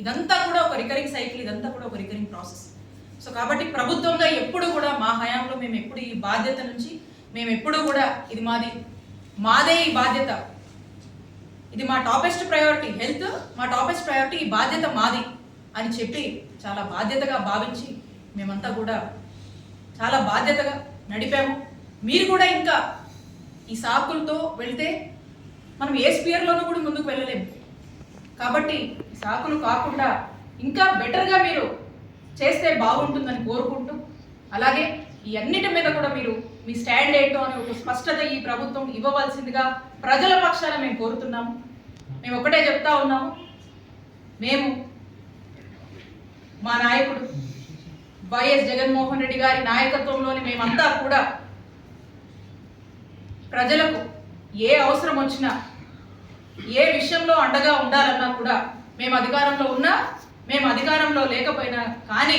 ఇదంతా కూడా ఒక రికరింగ్ సైకిల్ ఇదంతా కూడా ఒక రికరింగ్ ప్రాసెస్ సో కాబట్టి ప్రభుత్వంగా ఎప్పుడు కూడా మా హయాంలో మేము ఎప్పుడు ఈ బాధ్యత నుంచి మేము ఎప్పుడు కూడా ఇది మాది మాదే ఈ బాధ్యత. ఇది మా టాపెస్ట్ ప్రయారిటీ హెల్త్ మా టాపెస్ట్ ప్రయారిటీ ఈ బాధ్యత మాది అని చెప్పి చాలా బాధ్యతగా భావించి మేమంతా కూడా చాలా బాధ్యతగా నడిపాము. మీరు కూడా ఇంకా ఈ సాకులతో వెళ్తే మనం ఏ స్పియర్లోనూ కూడా ముందుకు వెళ్ళలేము. కాబట్టి సాకులు కాకుండా ఇంకా బెటర్గా మీరు చేస్తే బాగుంటుందని కోరుకుంటూ అలాగే ఈ అన్నిటి మీద కూడా మీరు మీ స్టాండ్ ఏంటో అనే ఒక స్పష్టత ఈ ప్రభుత్వం ఇవ్వవలసిందిగా ప్రజల పక్షాన మేము కోరుతున్నాము. మేము ఒకటే చెప్తా ఉన్నాము. మేము మా నాయకుడు వైఎస్ జగన్మోహన్ రెడ్డి గారి నాయకత్వంలోని మేమంతా కూడా ప్రజలకు ఏ అవసరం వచ్చినా ఏ విషయంలో అండగా ఉండాలన్నా కూడా మేము అధికారంలో ఉన్నా మేము అధికారంలో లేకపోయినా కానీ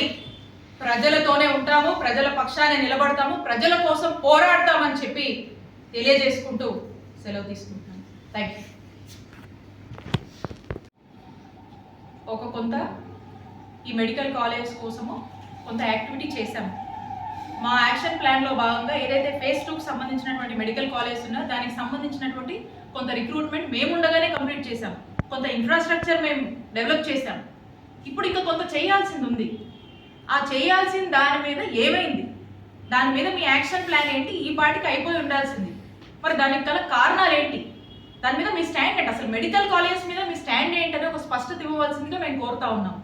ప్రజలతోనే ఉంటాము ప్రజల పక్షాన్ని నిలబడతాము ప్రజల కోసం పోరాడతామని చెప్పి తెలియజేసుకుంటూ సెలవు తీసుకుంటున్నాను. థ్యాంక్ యూ ఒక కొంత ఈ మెడికల్ కాలేజ్ కోసము కొంత యాక్టివిటీ చేశాము. మా యాక్షన్ ప్లాన్లో భాగంగా ఏదైతే ఫేస్ టూకి సంబంధించినటువంటి మెడికల్ కాలేజ్ ఉన్నదో దానికి సంబంధించినటువంటి కొంత రిక్రూట్మెంట్ మేము ఉండగానే కంప్లీట్ చేశాం. కొంత ఇన్ఫ్రాస్ట్రక్చర్ మేము డెవలప్ చేశాం. ఇప్పుడు ఇంకా కొంత చేయాల్సింది ఉంది. ఆ చేయాల్సిన దాని మీద ఏమైంది? దాని మీద మీ యాక్షన్ ప్లాన్ ఏంటి? ఈ పాటికి అయిపోయి ఉండాల్సింది. మరి దానికి గల కారణాలు ఏంటి? దాని మీద మీ స్టాండ్ ఏంటి? అసలు మెడికల్ కాలేజ్ మీద మీ స్టాండ్ ఏంటనే ఒక స్పష్టత ఇవ్వవలసిందిగా మేము కోరుతా ఉన్నాం.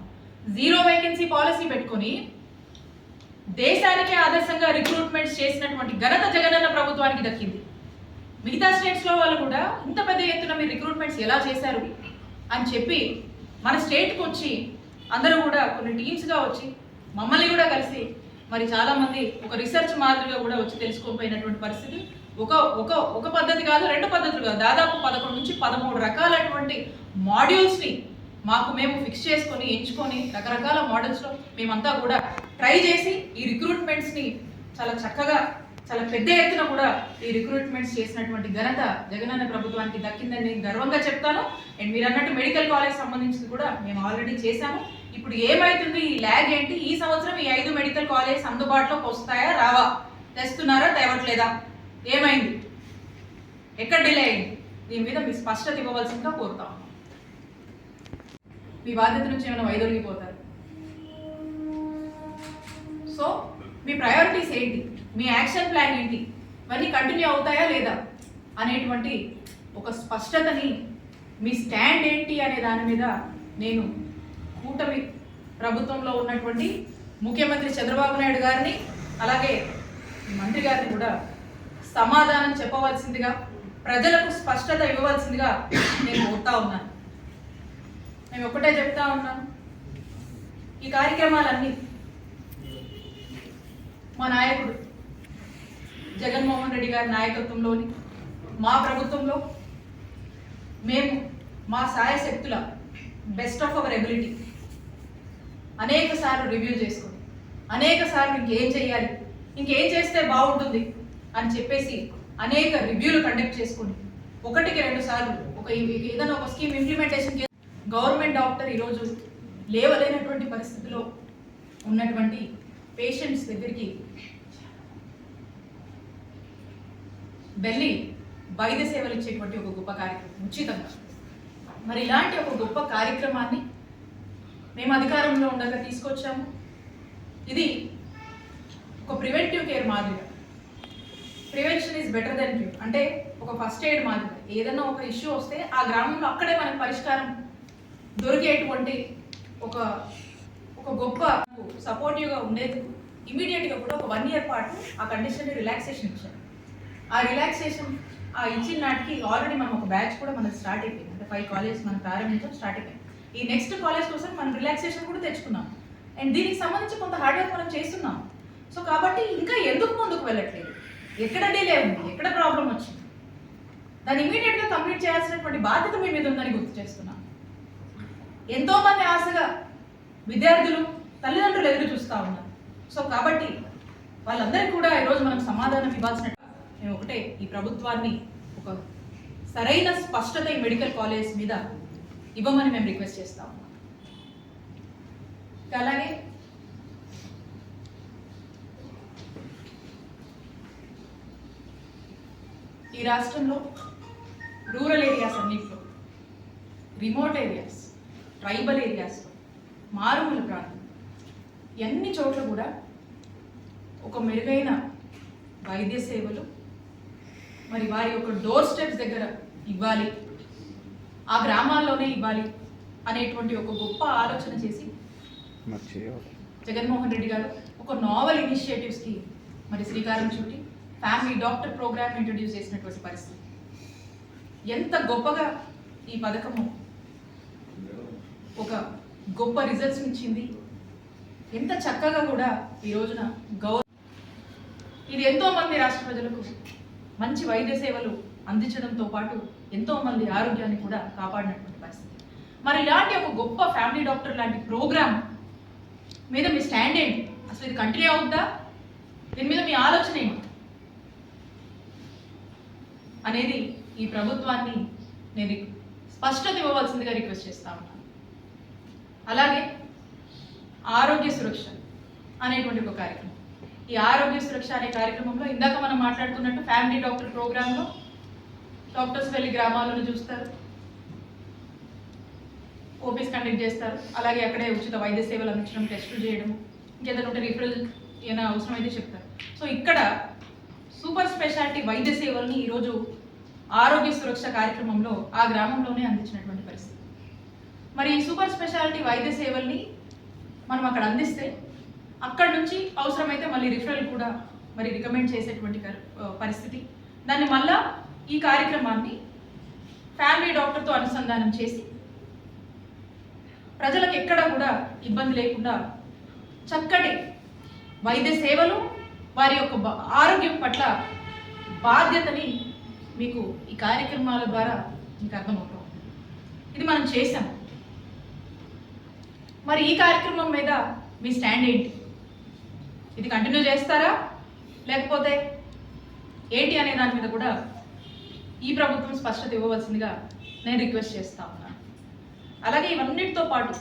జీరో వేకెన్సీ పాలసీ పెట్టుకొని దేశానికే ఆదర్శంగా రిక్రూట్మెంట్స్ చేసినటువంటి ఘనత జగనన్న ప్రభుత్వానికి దక్కింది. మిగతా స్టేట్స్లో వాళ్ళు కూడా ఇంత పెద్ద ఎత్తున మీరు రిక్రూట్మెంట్స్ ఎలా చేశారు అని చెప్పి మన స్టేట్కి వచ్చి అందరూ కూడా కొన్ని టీమ్స్గా వచ్చి మమ్మల్ని కూడా కలిసి మరి చాలామంది ఒక రీసెర్చ్ మాదిరిగా కూడా వచ్చి తెలుసుకోకపోయినటువంటి పరిస్థితి. ఒక ఒక ఒక పద్ధతి కాదు రెండు పద్ధతులు కాదు. దాదాపు పదకొండు నుంచి పదమూడు రకాలైనటువంటి మాడ్యూల్స్ని మాకు మేము ఫిక్స్ చేసుకొని ఎంచుకొని రకరకాల మోడల్స్లో మేమంతా కూడా ట్రై చేసి ఈ రిక్రూట్మెంట్స్ని చాలా చక్కగా చాలా పెద్ద ఎత్తున కూడా ఈ రిక్రూట్మెంట్స్ చేసినటువంటి ఘనత జగనన్న ప్రభుత్వానికి దక్కిందని నేను గర్వంగా చెప్తాను. అండ్ మీరు అన్నట్టు మెడికల్ కాలేజ్ సంబంధించింది కూడా మేము ఆల్రెడీ చేశాము. ఇప్పుడు ఏమైతుంది? ఈ ల్యాగ్ ఏంటి? ఈ సంవత్సరం ఈ ఐదు మెడికల్ కాలేజ్ అందుబాటులోకి వస్తాయా? రావా? తెస్తున్నారా? తేవట్లేదా? ఏమైంది? ఎక్కడ డిలే అయింది? దీని మీద మీ స్పష్టత ఇవ్వవలసిందిగా కోరుతాం మీ బాధ్యత నుంచి ఏమైనా వైదొలిగిపోతారు. సో మీ ప్రయారిటీస్ ఏంటి? మీ యాక్షన్ ప్లాన్ ఏంటి? ఇవన్నీ కంటిన్యూ అవుతాయా లేదా? అనేటువంటి ఒక స్పష్టతని మీ స్టాండ్ ఏంటి అనే దాని మీద నేను కూటమి ప్రభుత్వంలో ఉన్నటువంటి ముఖ్యమంత్రి చంద్రబాబు నాయుడు గారిని అలాగే మంత్రి గారిని కూడా సమాధానం చెప్పవలసిందిగా ప్రజలకు స్పష్టత ఇవ్వవలసిందిగా నేను కోరుతా ఉన్నాను. మేము ఒకటే చెప్తా ఉన్నాం. ఈ కార్యక్రమాలన్నీ మా నాయకుడు జగన్మోహన్ రెడ్డి గారి నాయకత్వంలోని మా ప్రభుత్వంలో మేము మా సాయశక్తుల బెస్ట్ ఆఫ్ అవర్ ఎబిలిటీ అనేక సార్లు రివ్యూ చేసుకుని అనేక సార్లు ఇంకేం చేయాలి ఇంకేం చేస్తే బాగుంటుంది అని చెప్పేసి అనేక రివ్యూలు కండక్ట్ చేసుకుని ఒకటికి రెండు సార్లు ఒక ఏదైనా ఒక స్కీమ్ ఇంప్లిమెంటేషన్ గవర్నమెంట్ డాక్టర్ ఈరోజు లేవలేనటువంటి పరిస్థితిలో ఉన్నటువంటి పేషెంట్స్ దగ్గరికి వెళ్ళి వైద్య సేవలు ఇచ్చేటువంటి ఒక గొప్ప కార్యక్రమం ఉచితంగా. మరి ఇలాంటి ఒక గొప్ప కార్యక్రమాన్ని మేము అధికారంలో ఉండగా తీసుకొచ్చాము. ఇది ఒక ప్రివెంటివ్ కేర్ మాదిరిగా. Prevention is better than cure. అంటే ఒక ఫస్ట్ ఎయిడ్ మాదిరిగా. ఏదైనా ఒక ఇష్యూ వస్తే ఆ గ్రామంలో అక్కడే మనకు పరిష్కారం దొరికేటువంటి ఒక ఒక గొప్ప సపోర్టివ్గా ఉండేది. ఇమీడియట్గా కూడా ఒక వన్ ఇయర్ పాటు ఆ కండిషన్ రిలాక్సేషన్ ఇచ్చారు. ఆ రిలాక్సేషన్ ఆ ఇచ్చిన నాటికి ఆల్రెడీ మనం ఒక బ్యాచ్ కూడా మనకు స్టార్ట్ అయిపోయింది. అంటే ఫైవ్ కాలేజ్ మనం ప్రారంభించడం స్టార్ట్ అయిపోయింది. ఈ నెక్స్ట్ కాలేజ్ కోసం మనం రిలాక్సేషన్ కూడా తెచ్చుకున్నాం. అండ్ దీనికి సంబంధించి కొంత హార్డ్ వర్క్ మనం చేస్తున్నాం. సో కాబట్టి ఇంకా ఎందుకు ముందుకు వెళ్ళట్లేదు? ఎక్కడ డిలే ఉంది? ఎక్కడ ప్రాబ్లం వచ్చింది? దాన్ని ఇమీడియట్గా కంప్లీట్ చేయాల్సినటువంటి బాధ్యత మీ మీద ఉందని గుర్తు చేస్తున్నాం ఎంతో మంది ఆశగా విద్యార్థులు తల్లిదండ్రులు ఎదురు చూస్తూ ఉన్నారు. సో కాబట్టి వాళ్ళందరికీ కూడా ఈరోజు మనం సమాధానం ఇవ్వాల్సిన మేము ఒకటే ఈ ప్రభుత్వాన్ని ఒక సరైన స్పష్టత ఈ మెడికల్ కాలేజ్ మీద ఇవ్వమని మేము రిక్వెస్ట్ చేస్తాం అలాగే ఈ రాష్ట్రంలో రూరల్ ఏరియాస్ అన్నింటిలో రిమోట్ ఏరియాస్ ట్రైబల్ ఏరియాస్ మారుమూల ప్రాంతం. ఎన్ని చోట్ల కూడా ఒక మెరుగైన వైద్య సేవలు మరి వారి యొక్క డోర్ స్టెప్స్ దగ్గర ఇవ్వాలి ఆ గ్రామాల్లోనే ఇవ్వాలి అనేటువంటి ఒక గొప్ప ఆలోచన చేసి జగన్మోహన్ రెడ్డి గారు ఒక నావల్ ఇనిషియేటివ్స్కి మరి శ్రీకారం చుట్టి ఫ్యామిలీ డాక్టర్ ప్రోగ్రామ్ ఇంట్రడ్యూస్ చేసినటువంటి పరిస్థితి. ఎంత గొప్పగా ఈ పథకము ఒక గొప్ప రిజల్ట్స్ ఇచ్చింది. ఎంత చక్కగా కూడా ఈ రోజున గౌరవ ఇది ఎంతో మంది రాష్ట్ర ప్రజలకు మంచి వైద్య సేవలు అందించడంతో పాటు ఎంతో మంది ఆరోగ్యాన్ని కూడా కాపాడినటువంటి పరిస్థితి. మరి ఇలాంటి ఒక గొప్ప ఫ్యామిలీ డాక్టర్ లాంటి ప్రోగ్రామ్ మీద మీ స్టాండ్ ఏంటి? అసలు ఇది కంటిన్యూ అవుద్దా? దీని మీద మీ ఆలోచన ఏంటి అనేది ఈ ప్రభుత్వాన్ని నేను స్పష్టత ఇవ్వవలసిందిగా రిక్వెస్ట్ చేస్తా ఉన్నాను అలాగే ఆరోగ్య సురక్ష అనేటువంటి ఒక కార్యక్రమం. ఈ ఆరోగ్య సురక్ష అనే కార్యక్రమంలో ఇందాక మనం మాట్లాడుకున్నట్టు ఫ్యామిలీ డాక్టర్ ప్రోగ్రాంలో డాక్టర్స్ వెళ్ళి గ్రామాలను చూస్తారు. ఓపీస్ కండక్ట్ చేస్తారు. అలాగే అక్కడే ఉచిత వైద్య సేవలు అందించడం టెస్టులు చేయడం ఇంకేదైనా ఉంటే రిఫరల్ ఏమైనా అవసరం అయితే చెప్తారు. సో ఇక్కడ సూపర్ స్పెషాలిటీ వైద్య సేవల్ని ఈరోజు ఆరోగ్య సురక్ష కార్యక్రమంలో ఆ గ్రామంలోనే అందించినటువంటి పరిస్థితి. మరి ఈ సూపర్ స్పెషాలిటీ వైద్య సేవల్ని మనం అక్కడ అందిస్తే అక్కడ నుంచి అవసరమైతే మళ్ళీ రిఫరల్ కూడా మరి రికమెండ్ చేసేటువంటి పరిస్థితి. దాన్ని మళ్ళా ఈ కార్యక్రమాన్ని ఫ్యామిలీ డాక్టర్తో అనుసంధానం చేసి ప్రజలకు ఎక్కడ కూడా ఇబ్బంది లేకుండా చక్కటి వైద్య సేవలు వారి యొక్క ఆరోగ్యం పట్ల బాధ్యతని మీకు ఈ కార్యక్రమాల ద్వారా మీకు అర్థమవుతాం ఇది మనం చేశాము మరి ఈ కార్యక్రమం మీద మీ స్టాండ్ ఏంటి? ఇది కంటిన్యూ చేస్తారా? లేకపోతే ఏంటి అనే దాని మీద కూడా ఈ ప్రభుత్వం స్పష్టత ఇవ్వవలసిందిగా నేను రిక్వెస్ట్ చేస్తా ఉన్నాను అలాగే ఇవన్నిటితో పాటు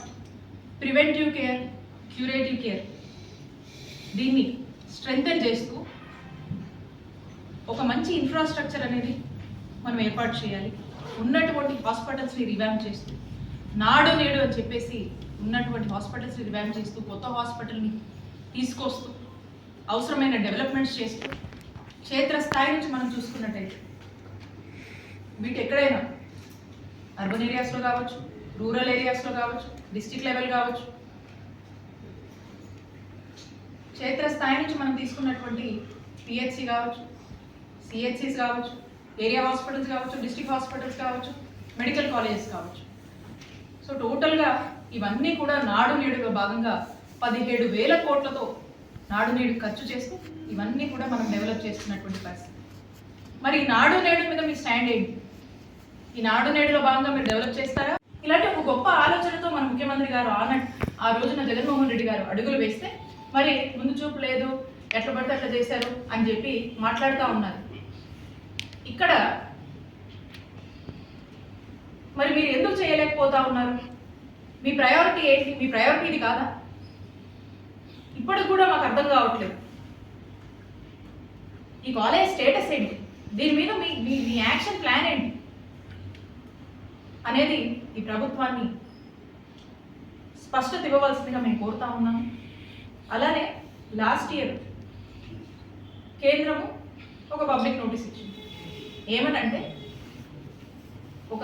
ప్రివెంటివ్ కేర్ క్యూరేటివ్ కేర్ దీన్ని స్ట్రెంగ్తన్ చేస్తూ ఒక మంచి ఇన్ఫ్రాస్ట్రక్చర్ అనేది మనం ఏర్పాటు చేయాలి. ఉన్నటువంటి హాస్పిటల్స్ని రివ్యాంప్ చేస్తూ నాడు నేడు అని చెప్పేసి ఉన్నటువంటి హాస్పిటల్స్ రివైవ్ చేస్తూ కొత్త హాస్పిటల్ని తీసుకొస్తూ అవసరమైన డెవలప్మెంట్స్ చేస్తూ క్షేత్రస్థాయి నుంచి మనం చూసుకున్నట్టయితే వీటి ఎక్కడైనా అర్బన్ ఏరియాస్లో కావచ్చు రూరల్ ఏరియాస్లో కావచ్చు డిస్టిక్ లెవెల్ కావచ్చు క్షేత్రస్థాయి నుంచి మనం తీసుకున్నటువంటి పిహెచ్సి కావచ్చు సిహెచ్సిస్ కావచ్చు ఏరియా హాస్పిటల్స్ కావచ్చు డిస్ట్రిక్ట్ హాస్పిటల్స్ కావచ్చు మెడికల్ కాలేజెస్ కావచ్చు. సో టోటల్గా ఇవన్నీ కూడా నాడు నేడులో భాగంగా పదిహేడు వేల కోట్లతో నాడు నేడు ఖర్చు చేస్తూ ఇవన్నీ కూడా మనం డెవలప్ చేస్తున్నటువంటి పరిస్థితి. మరి ఈ నాడు నేడు మీద మీ స్టాండ్ ఏంటి? ఈ నాడు నేడులో భాగంగా మీరు డెవలప్ చేస్తారా? ఇలాంటి ఒక గొప్ప ఆలోచనతో మన ముఖ్యమంత్రి గారు ఆనట్ ఆ రోజున జగన్మోహన్ రెడ్డి గారు అడుగులు వేస్తే మరి ముందు చూపు లేదు ఎట్లా పడితే అట్లా చేశారు అని చెప్పి మాట్లాడుతూ ఉన్నారు. ఇక్కడ మరి మీరు ఎందుకు చేయలేకపోతా ఉన్నారు? మీ ప్రయారిటీ ఏంటి? మీ ప్రయారిటీ ఇది కాదా? ఇప్పటికి కూడా మాకు అర్థం కావట్లేదు. ఈ కాలేజ్ స్టేటస్ ఏంటి? దీని మీద మీ మీ మీ యాక్షన్ ప్లాన్ ఏంటి? అనేది ఈ ప్రభుత్వాన్ని స్పష్టత ఇవ్వవలసిందిగా మేము కోరుతా ఉన్నాము అలానే లాస్ట్ ఇయర్ కేంద్రము ఒక పబ్లిక్ నోటీస్ ఇచ్చింది. ఏమనంటే ఒక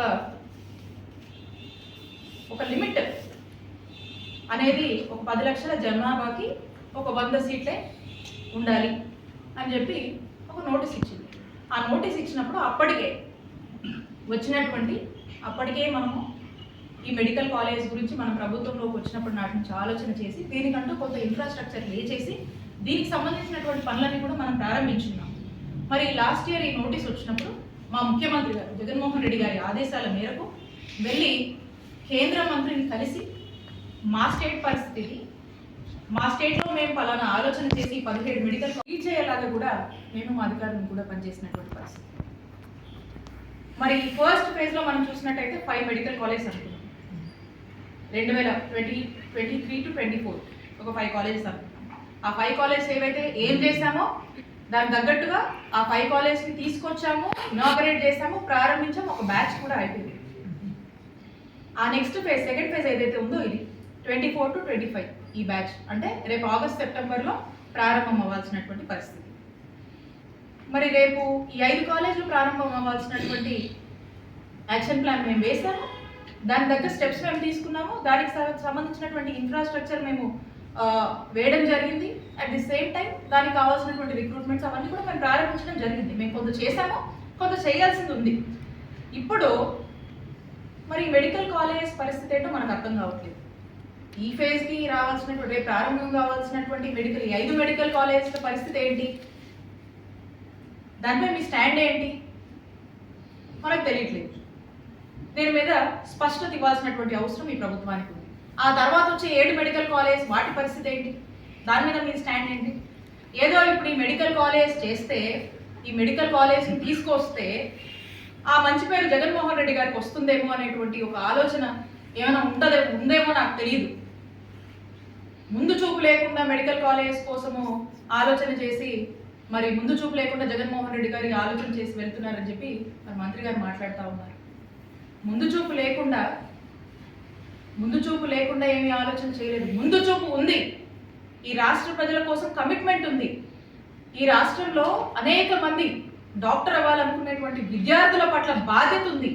ఒక లిమిట్ అనేది ఒక పది లక్షల జనాభాకి ఒక వంద సీట్లే ఉండాలి అని చెప్పి ఒక నోటీస్ ఇచ్చింది. ఆ నోటీస్ ఇచ్చినప్పుడు అప్పటికే వచ్చినటువంటి అప్పటికే మనము ఈ మెడికల్ కాలేజ్ గురించి మన ప్రభుత్వంలోకి వచ్చినప్పుడు నాటి నుంచి ఆలోచన చేసి దీనికంటూ కొంత ఇన్ఫ్రాస్ట్రక్చర్ లే చేసి దీనికి సంబంధించినటువంటి పనులన్నీ కూడా మనం ప్రారంభించున్నాం. మరి లాస్ట్ ఇయర్ ఈ నోటీస్ వచ్చినప్పుడు మా ముఖ్యమంత్రి గారు జగన్మోహన్ రెడ్డి గారి ఆదేశాల మేరకు వెళ్ళి కేంద్ర మంత్రిని కలిసి మా స్టేట్ పరిస్థితిని మా స్టేట్లో మేము పలానా ఆలోచన చేసి పదిహేడు మెడికల్ రీచ్ అయ్యేలాగా కూడా మేము మా అధికారులను కూడా పనిచేసినటువంటి పరిస్థితి. మరి ఫస్ట్ ఫేజ్లో మనం చూసినట్టయితే ఫైవ్ మెడికల్ కాలేజ్ అనుకున్నాం రెండు వేల twenty twenty three to twenty four ఒక ఫైవ్ కాలేజెస్ అనుకున్నాం ఆ ఫైవ్ కాలేజెస్ ఏవైతే ఏం చేశామో దానికి తగ్గట్టుగా ఆ ఫైవ్ కాలేజ్ని తీసుకొచ్చాము ఇనాగరేట్ చేసాము ప్రారంభించాము ఒక బ్యాచ్ కూడా అయిపోయింది. ఆ నెక్స్ట్ ఫేజ్ సెకండ్ ఫేజ్ ఏదైతే ఉందో ఇది twenty four to twenty five ఈ బ్యాచ్ అంటే రేపు ఆగస్ట్ సెప్టెంబర్లో ప్రారంభం అవ్వాల్సినటువంటి పరిస్థితి. మరి రేపు ఈ ఐదు కాలేజీలు ప్రారంభం అవ్వాల్సినటువంటి యాక్షన్ ప్లాన్ మేము వేసాము దాని దగ్గర స్టెప్స్ మేము తీసుకున్నాము. దానికి సంబంధించినటువంటి ఇన్ఫ్రాస్ట్రక్చర్ మేము వేయడం జరిగింది. అట్ ది సేమ్ టైం దానికి కావాల్సినటువంటి రిక్రూట్మెంట్స్ అవన్నీ కూడా మేము ప్రారంభించడం జరిగింది. మేము కొంత చేశాము కొంత చేయాల్సింది ఉంది. ఇప్పుడు మరి మెడికల్ కాలేజ్ పరిస్థితి ఏంటో మనకు అర్థం కావట్లేదు. ఈ ఫేజ్కి రావాల్సినటువంటి రేపు ప్రారంభం కావాల్సినటువంటి మెడికల్ ఐదు మెడికల్ కాలేజెస్ల పరిస్థితి ఏంటి? దానిపై మీ స్టాండ్ ఏంటి? మనకు తెలియట్లేదు. దీని మీద స్పష్టత ఇవ్వాల్సినటువంటి అవసరం ఈ ప్రభుత్వానికి ఉంది. ఆ తర్వాత వచ్చే ఏడు మెడికల్ కాలేజ్ వాటి పరిస్థితి ఏంటి? దాని మీద మీ స్టాండ్ ఏంటి? ఏదో ఇప్పుడు ఈ మెడికల్ కాలేజ్ చేస్తే ఈ మెడికల్ కాలేజ్ని తీసుకొస్తే ఆ మంచి పేరు జగన్మోహన్ రెడ్డి గారికి వస్తుందేమో అనేటువంటి ఒక ఆలోచన ఏమైనా ఉంటదే ఉందేమో నాకు తెలియదు ముందు చూపు లేకుండా మెడికల్ కాలేజ్ కోసము ఆలోచన చేసి మరి ముందు చూపు లేకుండా జగన్మోహన్ రెడ్డి గారి ఆలోచన చేసి వెళ్తున్నారని చెప్పి మరి మంత్రి గారు మాట్లాడుతూ ఉన్నారు. ముందు చూపు లేకుండా ముందు చూపు లేకుండా ఏమీ ఆలోచన చేయలేదు. ముందు చూపు ఉంది. ఈ రాష్ట్ర ప్రజల కోసం కమిట్మెంట్ ఉంది. ఈ రాష్ట్రంలో అనేక మంది డాక్టర్ అవ్వాలనుకునేటువంటి విద్యార్థుల పట్ల బాధ్యత ఉంది.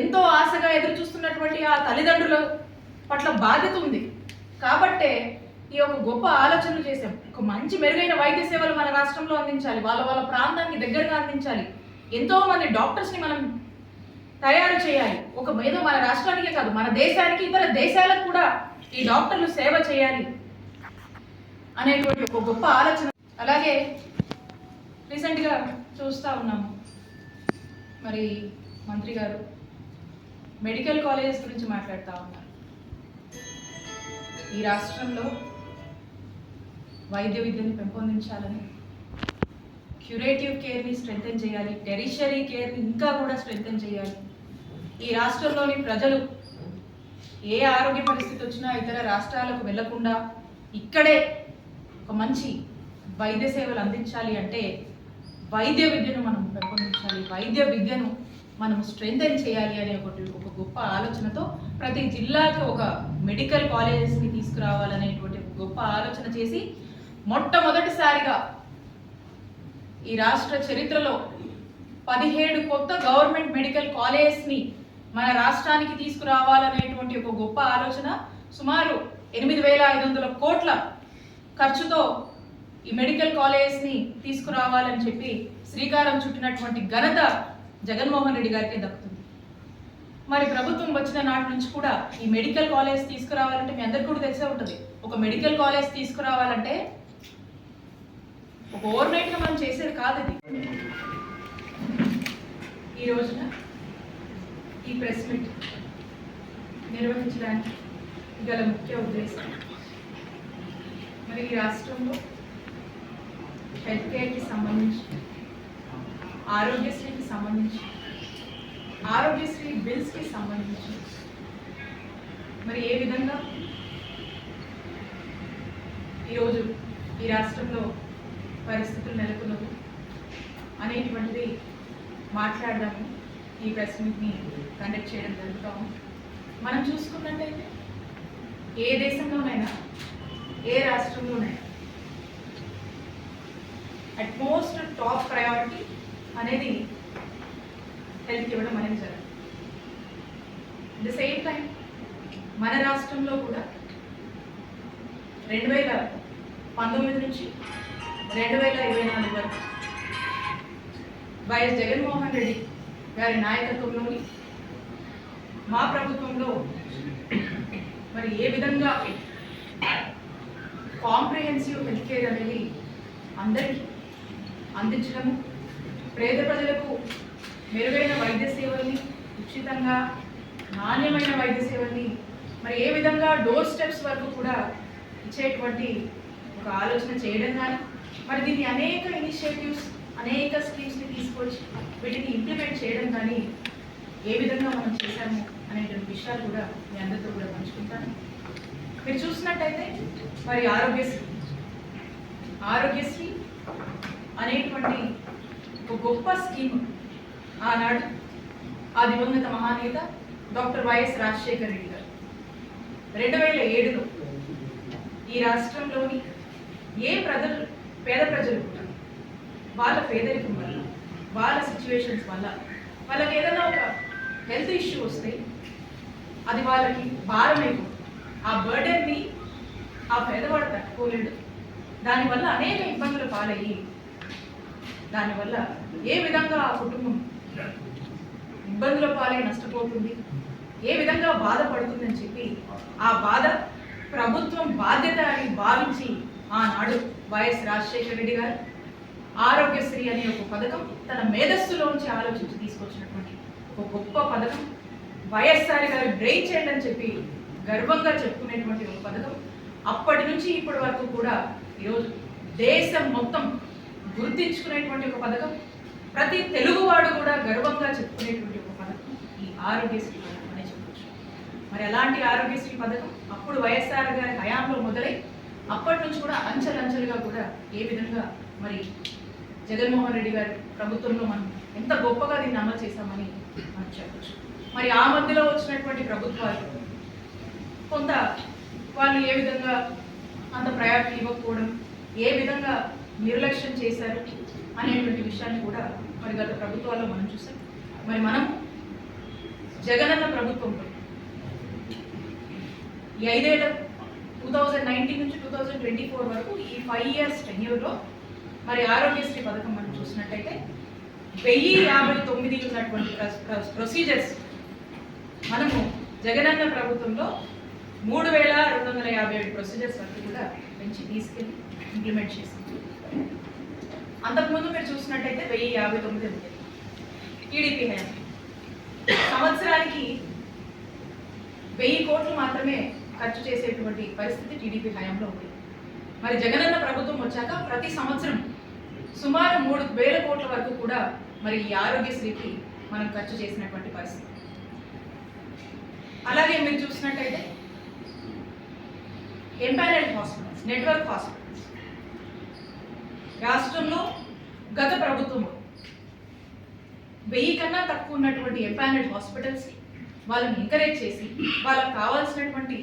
ఎంతో ఆశగా ఎదురు చూస్తున్నటువంటి ఆ తల్లిదండ్రుల పట్ల బాధ్యత ఉంది. కాబట్టే ఈ యొక్క గొప్ప ఆలోచనలు చేశాం. ఒక మంచి మెరుగైన వైద్య సేవలు మన రాష్ట్రంలో అందించాలి. వాళ్ళ వాళ్ళ ప్రాంతానికి దగ్గరగా అందించాలి. ఎంతో మంది డాక్టర్స్ని మనం తయారు చేయాలి. ఒక ఏదో మన రాష్ట్రానికే కాదు మన దేశానికి ఇతర దేశాలకు కూడా ఈ డాక్టర్లు సేవ చేయాలి అనేటువంటి ఒక గొప్ప ఆలోచన. అలాగే రీసెంట్గా చూస్తూ ఉన్నాము మరి మంత్రి గారు మెడికల్ కాలేజెస్ గురించి మాట్లాడుతూ ఉన్నారు. ఈ రాష్ట్రంలో వైద్య విద్యను పెంపొందించాలని క్యూరేటివ్ కేర్ని స్ట్రెంగ్తన్ చేయాలి టెరిషరీ కేర్ని ఇంకా కూడా స్ట్రెంగ్తన్ చేయాలి. ఈ రాష్ట్రంలోని ప్రజలు ఏ ఆరోగ్య పరిస్థితి వచ్చినా ఇతర రాష్ట్రాలకు వెళ్ళకుండా ఇక్కడే ఒక మంచి వైద్య సేవలు అందించాలి అంటే వైద్య విద్యను మనం పెంపొందించాలి. వైద్య విద్యను మనం స్ట్రెంగ్తెన్ చేయాలి అనే ఒకటి ఒక గొప్ప ఆలోచనతో ప్రతి జిల్లాకి ఒక మెడికల్ కాలేజెస్ని తీసుకురావాలనేటువంటి ఒక గొప్ప ఆలోచన చేసి మొట్టమొదటిసారిగా ఈ రాష్ట్ర చరిత్రలో పదిహేడు కొత్త గవర్నమెంట్ మెడికల్ కాలేజెస్ని మన రాష్ట్రానికి తీసుకురావాలనేటువంటి ఒక గొప్ప ఆలోచన సుమారు ఎనిమిది వేల ఐదు వందల కోట్ల ఖర్చుతో ఈ మెడికల్ కాలేజ్ని తీసుకురావాలని చెప్పి శ్రీకారం చుట్టినటువంటి ఘనత జగన్మోహన్ రెడ్డి గారికి దక్కుతుంది మరి ప్రభుత్వం వచ్చిన నాటి నుంచి కూడా ఈ మెడికల్ కాలేజ్ తీసుకురావాలంటే మీ అందరికీ కూడా తెలిసే ఉంటుంది. ఒక మెడికల్ కాలేజ్ తీసుకురావాలంటే ఒక ఓవర్ నైట్గా మనం చేసేది కాదు ఇది. ఈ రోజున ఈ ప్రెస్ మీట్ నిర్వహించడానికి గల ముఖ్య ఉద్దేశం మరి ఈ రాష్ట్రంలో హెల్త్ కేర్కి సంబంధించి ఆరోగ్యశ్రీకి సంబంధించి ఆరోగ్యశ్రీ బిల్స్కి సంబంధించి. మరి ఏ విధంగా ఈరోజు ఈ రాష్ట్రంలో పరిస్థితులు నెలకొన్నవి అనేటువంటిది మాట్లాడదాము. ఈ ప్రెస్ మీట్ని కండక్ట్ చేయడం జరుగుతాము. మనం చూసుకున్నట్టయితే ఏ దేశంలోనైనా ఏ రాష్ట్రంలోనైనా అట్ మోస్ట్ టాప్ ప్రయారిటీ అనేది హెల్త్ ఇవ్వడం అనేది జరగదు. అట్ ద సేమ్ టైం మన రాష్ట్రంలో కూడా రెండు వేల పంతొమ్మిది నుంచి రెండు వేల ఇరవై నాలుగు వరకు వైఎస్ జగన్మోహన్ రెడ్డి గారి నాయకత్వంలోని మా ప్రభుత్వంలో మరి ఏ విధంగా కాంప్రిహెన్సివ్ హెల్త్ కేర్ అనేది అందరికీ అందించడము పేద ప్రజలకు మెరుగైన వైద్య సేవల్ని ఉచితంగా నాణ్యమైన వైద్య సేవల్ని మరి ఏ విధంగా డోర్ స్టెప్స్ వరకు కూడా ఇచ్చేటువంటి ఒక ఆలోచన చేయడం కానీ మరి దీన్ని అనేక ఇనిషియేటివ్స్ అనేక స్కీమ్స్ని తీసుకొచ్చి వీటిని ఇంప్లిమెంట్ చేయడం కానీ ఏ విధంగా మనం చేశాము అనేటువంటి విషయాలు కూడా మీ అందరితో కూడా పంచుకుంటాను. మీరు చూసినట్టయితే మరి ఆరోగ్యశ్రీ ఆరోగ్యశ్రీ అనేటువంటి ఒక గొప్ప స్కీమ్ ఆనాడు ఆ దివంగత మహానేత డాక్టర్ వైఎస్ రాజశేఖర రెడ్డి గారు. రెండు వేల ఏడులో ఈ రాష్ట్రంలోని ఏ ప్రజలు పేద ప్రజలు కూడా వాళ్ళ పేదరికం వల్ల వాళ్ళ సిచ్యువేషన్స్ వల్ల వాళ్ళకి ఏదైనా ఒక హెల్త్ ఇష్యూ వస్తే అది వాళ్ళకి భారమైపోతుంది ఆ బర్డెన్ని ఆ పేదవాడు తట్టుకోలేడు. దానివల్ల అనేక ఇబ్బందులు పాలయ్యి దానివల్ల ఏ విధంగా ఆ కుటుంబం ఇబ్బందుల పాలై నష్టపోతుంది? ఏ విధంగా బాధపడుతుందని చెప్పి ఆ బాధ ప్రభుత్వం బాధ్యత అని భావించి ఆనాడు వైఎస్ రాజశేఖర రెడ్డి గారు ఆరోగ్యశ్రీ అనే ఒక పథకం తన మేధస్సులోంచి ఆలోచించి తీసుకొచ్చినటువంటి ఒక గొప్ప పథకం. వైఎస్ఆర్ గారి బ్రెయిన్ చైల్డ్ అని చెప్పి గర్వంగా చెప్పుకునేటువంటి ఒక పథకం. అప్పటి నుంచి ఇప్పటి వరకు కూడా ఈరోజు దేశం మొత్తం గుర్తించుకునేటువంటి ఒక పథకం. ప్రతి తెలుగువాడు కూడా గర్వంగా చెప్పుకునేటువంటి ఒక పథకం. ఈ ఆరోగ్యశ్రీ పథకం అనే చెప్పచ్చు. మరి అలాంటి ఆరోగ్యశ్రీ పథకం అప్పుడు వైఎస్ఆర్ గారి హయాంలో మొదలై అప్పటి నుంచి కూడా అంచెలంచెలుగా కూడా ఏ విధంగా మరి జగన్మోహన్ రెడ్డి గారి ప్రభుత్వంలో మనం ఎంత గొప్పగా దీన్ని అమలు చేశామని మనం చెప్పచ్చు. మరి ఆ మధ్యలో వచ్చినటువంటి ప్రభుత్వాలు కొంత వాళ్ళు ఏ విధంగా అంత ప్రయారిటీ ఇవ్వకపోవడం ఏ విధంగా నిర్లక్ష్యం చేశారు అనేటువంటి విషయాన్ని కూడా మరి గత ప్రభుత్వాల్లో మనం చూసాం. మరి మనం జగనన్న ప్రభుత్వంలో ఈ ఐదేళ్ళ టూ థౌజండ్ నైన్టీన్ నుంచి టూ థౌజండ్ ట్వంటీ ఫోర్ వరకు ఈ ఫైవ్ ఇయర్స్ టెన్యూర్లో మరి ఆరోగ్యశ్రీ పథకం మనం చూసినట్టయితే వెయ్యి యాభై తొమ్మిది ఉన్నటువంటి ప్రొసీజర్స్ మనము జగనన్న ప్రభుత్వంలో మూడు వేల రెండు వందల యాభై ఏడు ప్రొసీజర్స్ వరకు కూడా పెంచి తీసుకెళ్ళి ఇంప్లిమెంట్ చేసింది అంతకుముందు మీరు చూసినట్టయితే వెయ్యి యాభై తొమ్మిది ఉంది. టీడీపీ హయాం సంవత్సరానికి వెయ్యి కోట్లు మాత్రమే ఖర్చు చేసేటువంటి పరిస్థితి టీడీపీ హయాంలో ఉంది. మరి జగనన్న ప్రభుత్వం వచ్చాక ప్రతి సంవత్సరం సుమారు మూడు వేల కోట్ల వరకు కూడా మరి ఈ ఆరోగ్యశ్రీకి మనం ఖర్చు చేసినటువంటి పరిస్థితి. అలాగే మీరు చూసినట్టయితే ఎంపానల్డ్ హాస్పిటల్స్ నెట్వర్క్ హాస్పిటల్స్. రాష్ట్రంలో గత ప్రభుత్వంలో వెయ్యి కన్నా తక్కువ ఉన్నటువంటి ఎంపానెడ్ హాస్పిటల్స్ వాళ్ళని ఎంకరేజ్ చేసి వాళ్ళకి కావాల్సినటువంటి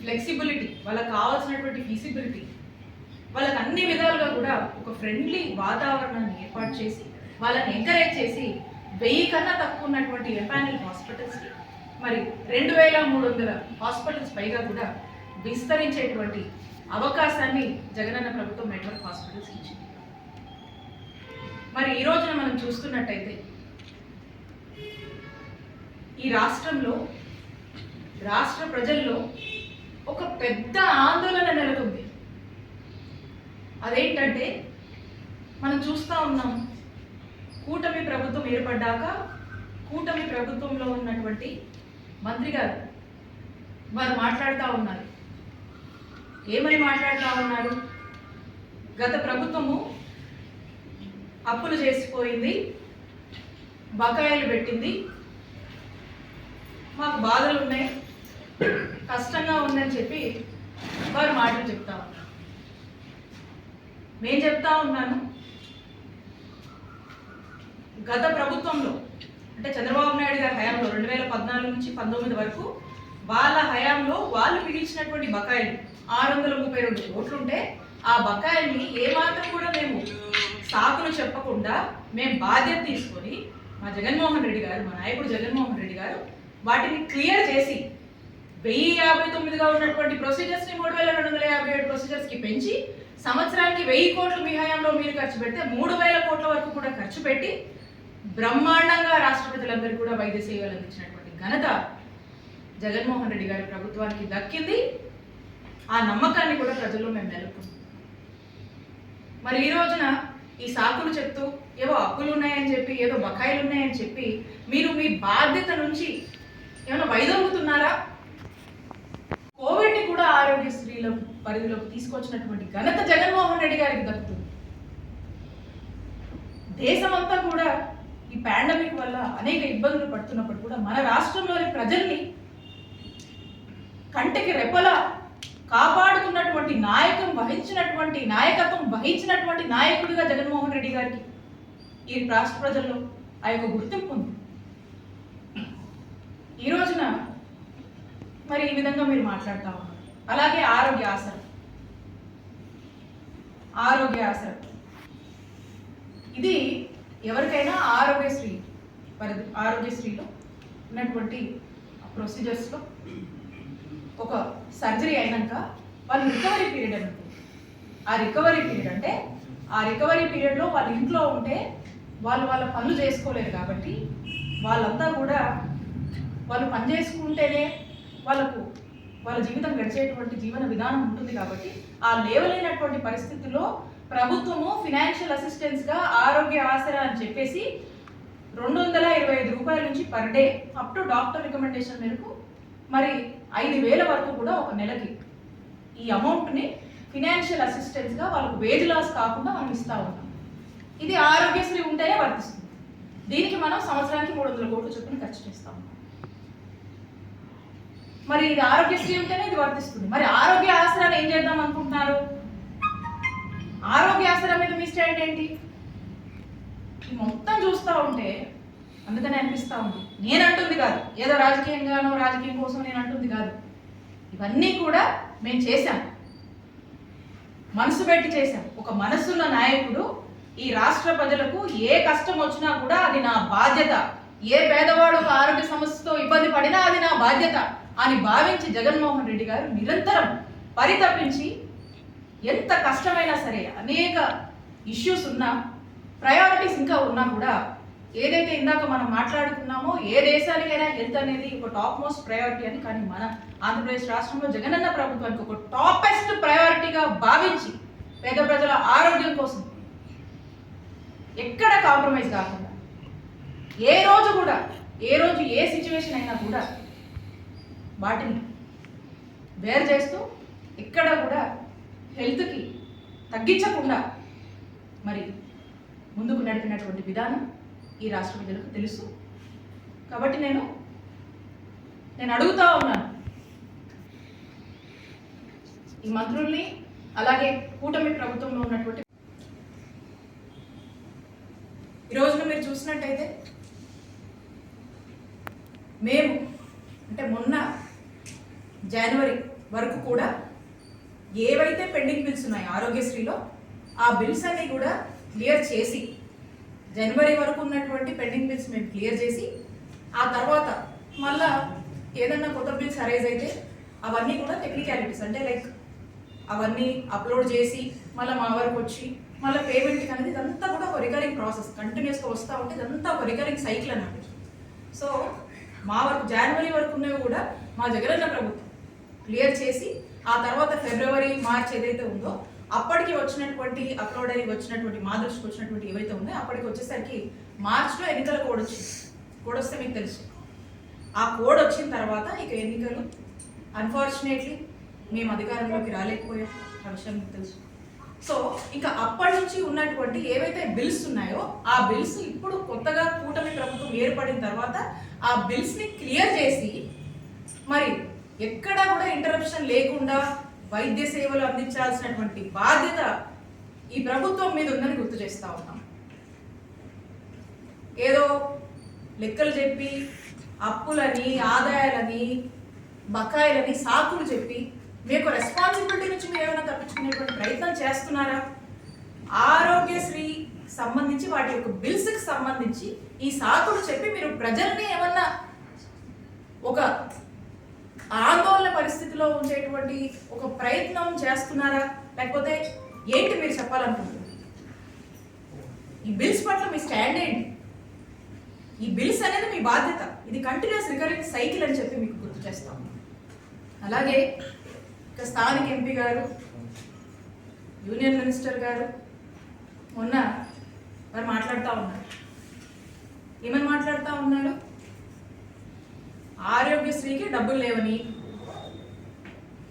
ఫ్లెక్సిబిలిటీ వాళ్ళకి కావాల్సినటువంటి ఫీసిబిలిటీ వాళ్ళకి అన్ని విధాలుగా కూడా ఒక ఫ్రెండ్లీ వాతావరణాన్ని ఏర్పాటు చేసి వాళ్ళని ఎంకరేజ్ చేసి వెయ్యి కన్నా తక్కువ ఉన్నటువంటి ఎంపానల్ హాస్పిటల్స్కి మరి రెండు వేల మూడు వందల హాస్పిటల్స్ పైగా కూడా విస్తరించేటువంటి అవకాశాన్ని జగనన్న ప్రభుత్వం నెట్వర్క్ హాస్పిటల్స్ ఇచ్చింది. మరి ఈ రోజున మనం చూస్తున్నట్టయితే ఈ రాష్ట్రంలో రాష్ట్ర ప్రజల్లో ఒక పెద్ద ఆందోళన నెలకొంది. అదేంటంటే మనం చూస్తూ ఉన్నాం కూటమి ప్రభుత్వం ఏర్పడ్డాక కూటమి ప్రభుత్వంలో ఉన్నటువంటి మంత్రి గారు వారు మాట్లాడుతూ ఉన్నారు. ఏమని మాట్లాడుతూ ఉన్నారు? గత ప్రభుత్వము అప్పులు చేసిపోయింది బకాయిలు పెట్టింది. మాకు బాధలు ఉన్నాయి కష్టంగా ఉందని చెప్పి వారు మాటలు చెప్తా ఉన్నారు. నేను చెప్తా ఉన్నాను గత ప్రభుత్వంలో అంటే చంద్రబాబు నాయుడు గారి హయాంలో రెండు వేల పద్నాలుగు నుంచి పంతొమ్మిది వరకు వాళ్ళ హయాంలో వాళ్ళు మిగిల్చినటువంటి బకాయిలు ఆరు వందల ముప్పై రెండు కోట్లు ఉంటే ఆ బకాయిల్ని ఏమాత్రం కూడా మేము సాకులు చెప్పకుండా మేము బాధ్యత తీసుకొని మా జగన్మోహన్ రెడ్డి గారు మా నాయకుడు జగన్మోహన్ రెడ్డి గారు వాటిని క్లియర్ చేసి వెయ్యి యాభై తొమ్మిదిగా ఉన్నటువంటి ప్రొసీజర్స్ని మూడు వేల రెండు వందల యాభై ఏడు ప్రొసీజర్స్కి పెంచి సంవత్సరానికి వెయ్యి కోట్లు మీ హయాంలో మీరు ఖర్చు పెడితే మూడు వేల కోట్ల వరకు కూడా ఖర్చు పెట్టి బ్రహ్మాండంగా రాష్ట్ర కూడా వైద్య సేవలు అందించినటువంటి ఘనత జగన్మోహన్ రెడ్డి గారి ప్రభుత్వానికి దక్కింది. ఆ నమ్మకాన్ని కూడా ప్రజల్లో మేము నెలకొన్నాం. మరి ఈ రోజున ఈ సాకులు చెప్తూ ఏవో అప్పులు ఉన్నాయని చెప్పి ఏదో బకాయిలు ఉన్నాయని చెప్పి మీరు మీ బాధ్యత నుంచి ఏమైనా వైదొలుగుతున్నారా? కోవిడ్ని కూడా ఆరోగ్యశ్రీల పరిధిలోకి తీసుకొచ్చినటువంటి ఘనత జగన్మోహన్ రెడ్డి గారికి దక్కుతుంది. దేశమంతా కూడా ఈ పాండమిక్ వల్ల అనేక ఇబ్బందులు పడుతున్నప్పుడు కూడా మన రాష్ట్రంలోని ప్రజల్ని కంటికి రెపలా కాపాడుతున్నటువంటి నాయకం వహించినటువంటి నాయకత్వం వహించినటువంటి నాయకుడిగా జగన్మోహన్ రెడ్డి గారికి ఈ రాష్ట్ర ప్రజల్లో ఆ యొక్క గుర్తింపు ఉంది. ఈ రోజున మరి ఈ విధంగా మీరు మాట్లాడుతూ ఉన్నారు. అలాగే ఆరోగ్య ఆసరం. ఆరోగ్య ఆసరం. ఇది ఎవరికైనా ఆరోగ్యశ్రీ పరిధి ఆరోగ్యశ్రీలో ఉన్నటువంటి ప్రొసీజర్స్లో ఒక సర్జరీ అయినాక వాళ్ళు రికవరీ పీరియడ్ అని ఉంటుంది. ఆ రికవరీ పీరియడ్ అంటే ఆ రికవరీ పీరియడ్లో వాళ్ళ ఇంట్లో ఉంటే వాళ్ళు వాళ్ళ పనులు చేసుకోలేరు కాబట్టి వాళ్ళంతా కూడా వాళ్ళు పని చేసుకుంటేనే వాళ్ళకు వాళ్ళ జీవితం గడిచేటువంటి జీవన విధానం ఉంటుంది కాబట్టి ఆ లేవలేనటువంటి పరిస్థితుల్లో ప్రభుత్వము ఫినాన్షియల్ అసిస్టెన్స్గా ఆరోగ్య ఆసరా అని చెప్పేసి రెండు వందల ఇరవై ఐదు రూపాయల నుంచి per day up to doctor recommendation మేరకు మరి ఐదు వేల వరకు కూడా ఒక నెలకి. ఈ అమౌంట్ని ఫినాన్షియల్ అసిస్టెన్స్గా వాళ్ళకు వేజ్ లాస్ కాకుండా మనం ఇస్తా ఉన్నాం. ఇది ఆరోగ్యశ్రీ ఉంటేనే వర్తిస్తుంది. దీనికి మనం సంవత్సరానికి మూడు వందల కోట్లు చొప్పున ఖర్చు చేస్తాం. మరి ఇది ఆరోగ్యశ్రీ ఉంటేనే ఇది వర్తిస్తుంది. మరి ఆరోగ్య ఆసరాన్ని ఏం చేద్దాం అనుకుంటున్నారు? ఆరోగ్య ఆసరా మీద మీ స్టాండ్ ఏంటి? మొత్తం చూస్తూ ఉంటే అందుకనే అనిపిస్తూ ఉంది. నేనంటుంది కాదు. ఏదో రాజకీయంగానో రాజకీయం కోసం నేను అంటుంది కాదు. ఇవన్నీ కూడా మేము చేశాం. మనసు పెట్టి చేశాం. ఒక మనసున్న నాయకుడు ఈ రాష్ట్ర ప్రజలకు ఏ కష్టం వచ్చినా కూడా అది నా బాధ్యత. ఏ పేదవాడు ఒక ఆరోగ్య సమస్యతో ఇబ్బంది పడినా అది నా బాధ్యత అని భావించి జగన్మోహన్ రెడ్డి గారు నిరంతరం పరితపించి ఎంత కష్టమైనా సరే అనేక ఇష్యూస్ ఉన్నా ప్రయారిటీస్ ఇంకా ఉన్నా కూడా ఏదైతే ఇందాక మనం మాట్లాడుకున్నామో ఏ దేశానికైనా హెల్త్ అనేది ఒక టాప్ మోస్ట్ ప్రయారిటీ అని కానీ మన ఆంధ్రప్రదేశ్ రాష్ట్రంలో జగనన్న ప్రభుత్వానికి ఒక టాపెస్ట్ ప్రయారిటీగా భావించి పేద ప్రజల ఆరోగ్యం కోసం ఎక్కడ కాంప్రమైజ్ కాకుండా ఏ రోజు కూడా ఏ రోజు ఏ సిచ్యువేషన్ అయినా కూడా వాటిని వేరు చేస్తూ ఎక్కడ కూడా హెల్త్కి తగ్గించకుండా మరి ముందుకు నడిపినటువంటి విధానం ఈ రాష్ట్ర ప్రజలకు తెలుసు. కాబట్టి నేను నేను అడుగుతా ఉన్నాను. ఈ మంత్రుల్ని అలాగే కూటమి ప్రభుత్వంలో ఉన్నటువంటి ఈ రోజున మీరు చూసినట్టయితే మేము అంటే మొన్న జనవరి వరకు కూడా ఏవైతే పెండింగ్ బిల్స్ ఉన్నాయో ఆరోగ్యశ్రీలో ఆ బిల్స్ అన్ని కూడా క్లియర్ చేసి జనవరి వరకు ఉన్నటువంటి పెండింగ్ బిల్స్ మేము క్లియర్ చేసి ఆ తర్వాత మళ్ళా ఏదన్నా కొత్త బిల్స్ అరైజ్ అయితే అవన్నీ కూడా టెక్నికాలిటీస్ అంటే లైక్ అవన్నీ అప్లోడ్ చేసి మళ్ళీ మా వరకు వచ్చి మళ్ళీ పేమెంట్కి అనేది ఇదంతా కూడా ఒక రికరింగ్ ప్రాసెస్ కంటిన్యూస్గా వస్తూ ఉంటే ఇదంతా ఒక రికరింగ్ సైకిల్ అన్నమాట. సో మా వరకు జనవరి వరకు ఉన్నవి కూడా మా జగనన్న ప్రభుత్వం క్లియర్ చేసి ఆ తర్వాత ఫిబ్రవరి మార్చ్ ఏదైతే ఉందో అప్పటికి వచ్చినటువంటి అప్లోడ్ అయ్యి వచ్చినటువంటి మా దృష్టికి వచ్చినటువంటి ఏవైతే ఉన్నాయో అప్పటికి వచ్చేసరికి మార్చ్లో ఎన్నికల కోడ్ వచ్చింది. కోడ్ వస్తే మీకు తెలుసు. ఆ కోడ్ వచ్చిన తర్వాత ఇక ఎన్నికలు అన్ఫార్చునేట్లీ మేము అధికారంలోకి రాలేకపోయాం. ఆ విషయం మీకు తెలుసు. సో ఇంకా అప్పటి నుంచి ఉన్నటువంటి ఏవైతే బిల్స్ ఉన్నాయో ఆ బిల్స్ ఇప్పుడు కొత్తగా కూటమి ప్రభుత్వం ఏర్పడిన తర్వాత ఆ బిల్స్ని క్లియర్ చేసి మరి ఎక్కడా కూడా ఇంటరప్షన్ లేకుండా వైద్య సేవలు అందించాల్సినటువంటి బాధ్యత ఈ ప్రభుత్వం మీద ఉందని గుర్తు చేస్తూ ఉన్నాం. ఏదో లెక్కలు చెప్పి అప్పులని ఆదాయాలని బకాయిలని సాకులు చెప్పి మీకు రెస్పాన్సిబిలిటీ నుంచి మీరు ఏమైనా తప్పించుకునేటువంటి ప్రయత్నం చేస్తున్నారా? ఆరోగ్యశ్రీ సంబంధించి వాటి యొక్క బిల్స్కి సంబంధించి ఈ సాకులు చెప్పి మీరు ప్రజల్ని ఏమన్నా ఒక ఆందోళన పరిస్థితిలో ఉండేటువంటి ఒక ప్రయత్నం చేస్తున్నారా? లేకపోతే ఏంటి మీరు చెప్పాలనుకుంటున్నారు? ఈ బిల్స్ పట్ల మీ స్టాండ్ ఏంటి? ఈ బిల్స్ అనేది మీ బాధ్యత. ఇది కంటిన్యూస్ రికరింగ్ సైకిల్ అని చెప్పి మీకు గుర్తు చేస్తాం. అలాగే ఇక స్థానిక ఎంపీ గారు యూనియన్ మినిస్టర్ గారు మొన్న వారు మాట్లాడుతూ ఉన్నారు. ఏమని మాట్లాడుతూ ఉన్నాడు డబ్బులు లేవని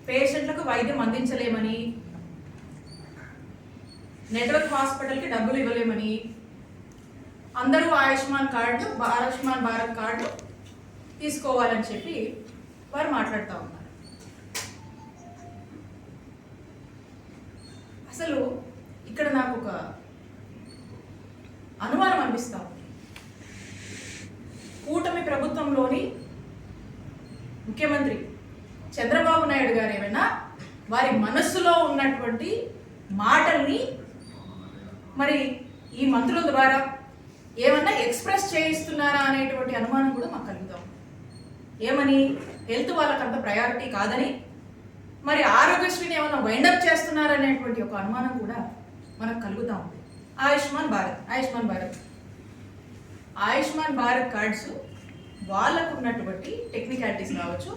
పేషెంట్లకు వైద్యం అందించలేమని నెట్వర్క్ హాస్పిటల్కి డబ్బులు ఇవ్వలేమని అందరూ ఆయుష్మాన్ కార్డు ఆయుష్మాన్ భారత్ కార్డు తీసుకోవాలని చెప్పి వారు మాట్లాడుతూ ఉన్నారు. అసలు ఇక్కడ నాకు ఒక అనుమానం అనిపిస్తా ఉంది. కూటమి ప్రభుత్వంలోని ముఖ్యమంత్రి చంద్రబాబు నాయుడు గారు ఏమైనా వారి మనస్సులో ఉన్నటువంటి మాటల్ని మరి ఈ మంత్రుల ద్వారా ఏమన్నా ఎక్స్ప్రెస్ చేయిస్తున్నారా అనేటువంటి అనుమానం కూడా మాకు కలుగుతాం. ఏమని హెల్త్ వాళ్ళకంత ప్రయారిటీ కాదని మరి ఆరోగ్యశ్రీని ఏమైనా వైండప్ చేస్తున్నారనేటువంటి ఒక అనుమానం కూడా మనకు కలుగుతూ ఉంది. ఆయుష్మాన్ భారత్ ఆయుష్మాన్ భారత్. ఆయుష్మాన్ భారత్ కార్డ్స్ వాళ్ళకు ఉన్నటువంటి టెక్నికాలిటీస్ కావచ్చు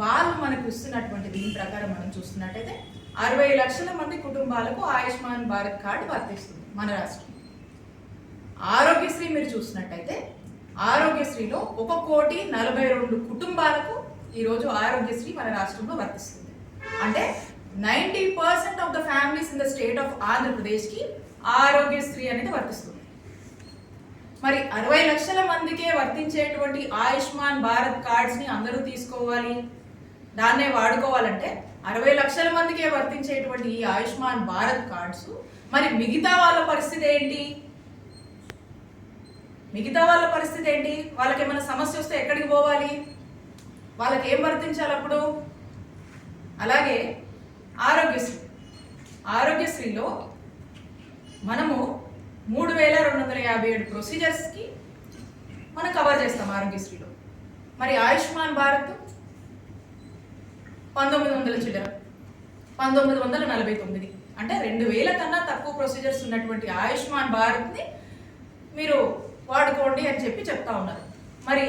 వాళ్ళు మనకు ఇస్తున్నటువంటి దీని ప్రకారం మనం చూస్తున్నట్టయితే అరవై లక్షల మంది కుటుంబాలకు ఆయుష్మాన్ భారత్ కార్డు వర్తిస్తుంది మన రాష్ట్రం. ఆరోగ్యశ్రీ మీరు చూసినట్టయితే ఆరోగ్యశ్రీలో ఒక కోటి నలభై రెండు కుటుంబాలకు ఈరోజు ఆరోగ్యశ్రీ మన రాష్ట్రంలో వర్తిస్తుంది. అంటే ninety percent of the families in the state of ఆంధ్రప్రదేశ్కి ఆరోగ్యశ్రీ అనేది వర్తిస్తుంది. మరి అరవై లక్షల మందికే వర్తించేటువంటి ఆయుష్మాన్ భారత్ కార్డ్స్ని అందరూ తీసుకోవాలి. దాన్నే వాడుకోవాలంటే అరవై లక్షల మందికే వర్తించేటువంటి ఈ ఆయుష్మాన్ భారత్ కార్డ్స్. మరి మిగతా వాళ్ళ పరిస్థితి ఏంటి? మిగతా వాళ్ళ పరిస్థితి ఏంటి? వాళ్ళకి ఏమైనా సమస్య వస్తే ఎక్కడికి పోవాలి? వాళ్ళకి ఏం వర్తించాలి అప్పుడు? అలాగే ఆరోగ్యశ్రీ ఆరోగ్యశ్రీలో మనము మూడు వేల రెండు వందల యాభై ఏడు ప్రొసీజర్స్కి మనం కవర్ చేస్తాం ఆరోగ్యశ్రీలో. మరి ఆయుష్మాన్ భారత్ పంతొమ్మిది వందల చిల్లర పంతొమ్మిది వందల నలభై తొమ్మిది. అంటే రెండు వేల కన్నా తక్కువ ప్రొసీజర్స్ ఉన్నటువంటి ఆయుష్మాన్ భారత్ని మీరు వాడుకోండి అని చెప్పి చెప్తా ఉన్నారు. మరి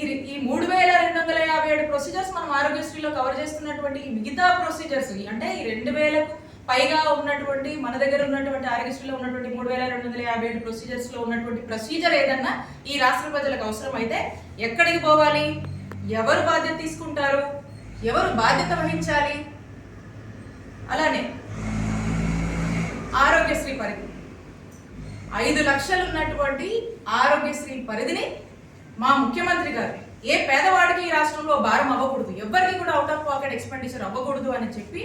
ఈ ఈ మూడు వేల రెండు వందల యాభై ఏడు ప్రొసీజర్స్ మనం ఆరోగ్యశ్రీలో కవర్ చేస్తున్నటువంటి మిగతా ప్రొసీజర్స్ అంటే ఈ రెండు వేలకు పైగా ఉన్నటువంటి మన దగ్గర ఉన్నటువంటి ఆరోగ్యశ్రీలో ఉన్నటువంటి మూడు వేల రెండు వందల యాభై ఏడు ప్రొసీజర్స్లో ఉన్నటువంటి ప్రొసీజర్ ఏదన్నా ఈ రాష్ట్ర ప్రజలకు అవసరం అయితే ఎక్కడికి పోవాలి? ఎవరు బాధ్యత తీసుకుంటారు? ఎవరు బాధ్యత వహించాలి? అలానే ఆరోగ్యశ్రీ పరిధి. ఐదు లక్షలు ఉన్నటువంటి ఆరోగ్యశ్రీ పరిధిని మా ముఖ్యమంత్రి గారు ఏ పేదవాడికి ఈ రాష్ట్రంలో భారం అవ్వకూడదు. ఎవరికి కూడా అవుట్ ఆఫ్ పాకెట్ ఎక్స్పెండిచర్ అవ్వకూడదు అని చెప్పి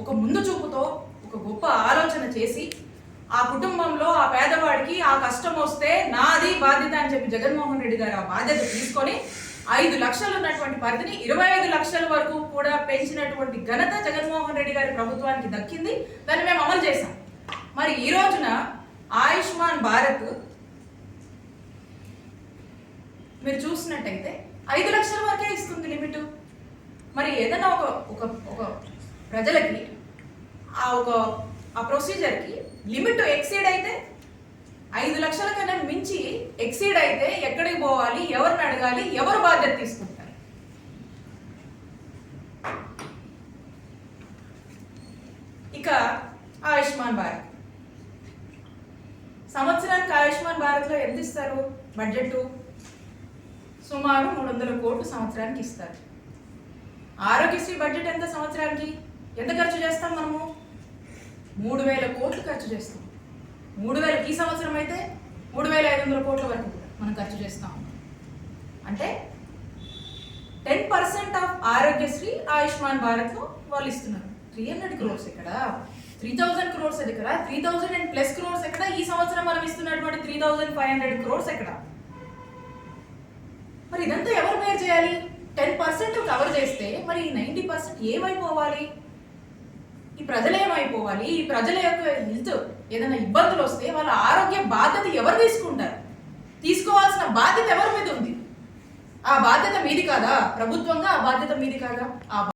ఒక ముందు చూపుతో ఒక గొప్ప ఆలోచన చేసి ఆ కుటుంబంలో ఆ పేదవాడికి ఆ కష్టం వస్తే నాది బాధ్యత అని చెప్పి జగన్మోహన్ రెడ్డి గారు ఆ బాధ్యత తీసుకొని ఐదు లక్షలు ఉన్నటువంటి పరిధిని ఇరవై ఐదు లక్షల వరకు కూడా పెంచినటువంటి ఘనత జగన్మోహన్ రెడ్డి గారి ప్రభుత్వానికి దక్కింది. దాన్ని మేము అమలు చేశాం. మరి ఈ రోజున ఆయుష్మాన్ భారత్ మీరు చూసినట్టయితే ఐదు లక్షల వరకే ఇస్తుంది లిమిట్. మరి ఏదైనా ఒక ఒక ఒక ప్రజలకి ఆ ఒక ఆ ప్రొసీజర్కి లిమిట్ ఎక్సీడ్ అయితే ఐదు లక్షల కన్నా మించి ఎక్సీడ్ అయితే ఎక్కడికి పోవాలి ఎవరిని అడగాలి ఎవరు బాధ్యత తీసుకుంటారు? ఇక ఆయుష్మాన్ భారత్. సంవత్సరానికి ఆయుష్మాన్ భారత్లో ఎంత ఇస్తారు బడ్జెట్ సుమారు మూడు వందల కోట్లు సంవత్సరానికి ఇస్తారు. ఆరోగ్యశ్రీ బడ్జెట్ ఎంత సంవత్సరానికి? ఎంత ఖర్చు చేస్తాం మనము? మూడు వేల కోట్లు ఖర్చు చేస్తాం. మూడు వేల ఈ సంవత్సరం అయితే మూడు వేల ఐదు వందల కోట్ల వరకు మనం ఖర్చు చేస్తాం. అంటే ten percent of Aarogyasri Ayushman భారత్లో వాళ్ళు ఇస్తున్నారు. త్రీ హండ్రెడ్ క్రోర్స్ ఇక్కడ త్రీ థౌజండ్ క్రోర్స్ ఇక్కడ three thousand and plus crores ఎక్కడ? ఈ సంవత్సరం మనం ఇస్తున్నటువంటి three thousand five hundred crores ఎక్కడ? మరి ఇదంతా ఎవరు పేరు చేయాలి? టెన్ పర్సెంట్ కవర్ చేస్తే మరి నైంటీ పర్సెంట్ ఏమైపోవాలి? ఈ ప్రజలు ఏమైపోవాలి? ఈ ప్రజల యొక్క హెల్త్ ఏదైనా ఇబ్బందులు వస్తే వాళ్ళ ఆరోగ్య బాధ్యత ఎవరు తీసుకుంటారు? తీసుకోవాల్సిన బాధ్యత ఎవరి మీద ఉంది? ఆ బాధ్యత మీది కాదా? ప్రభుత్వంగా ఆ బాధ్యత మీది కాదా? ఆ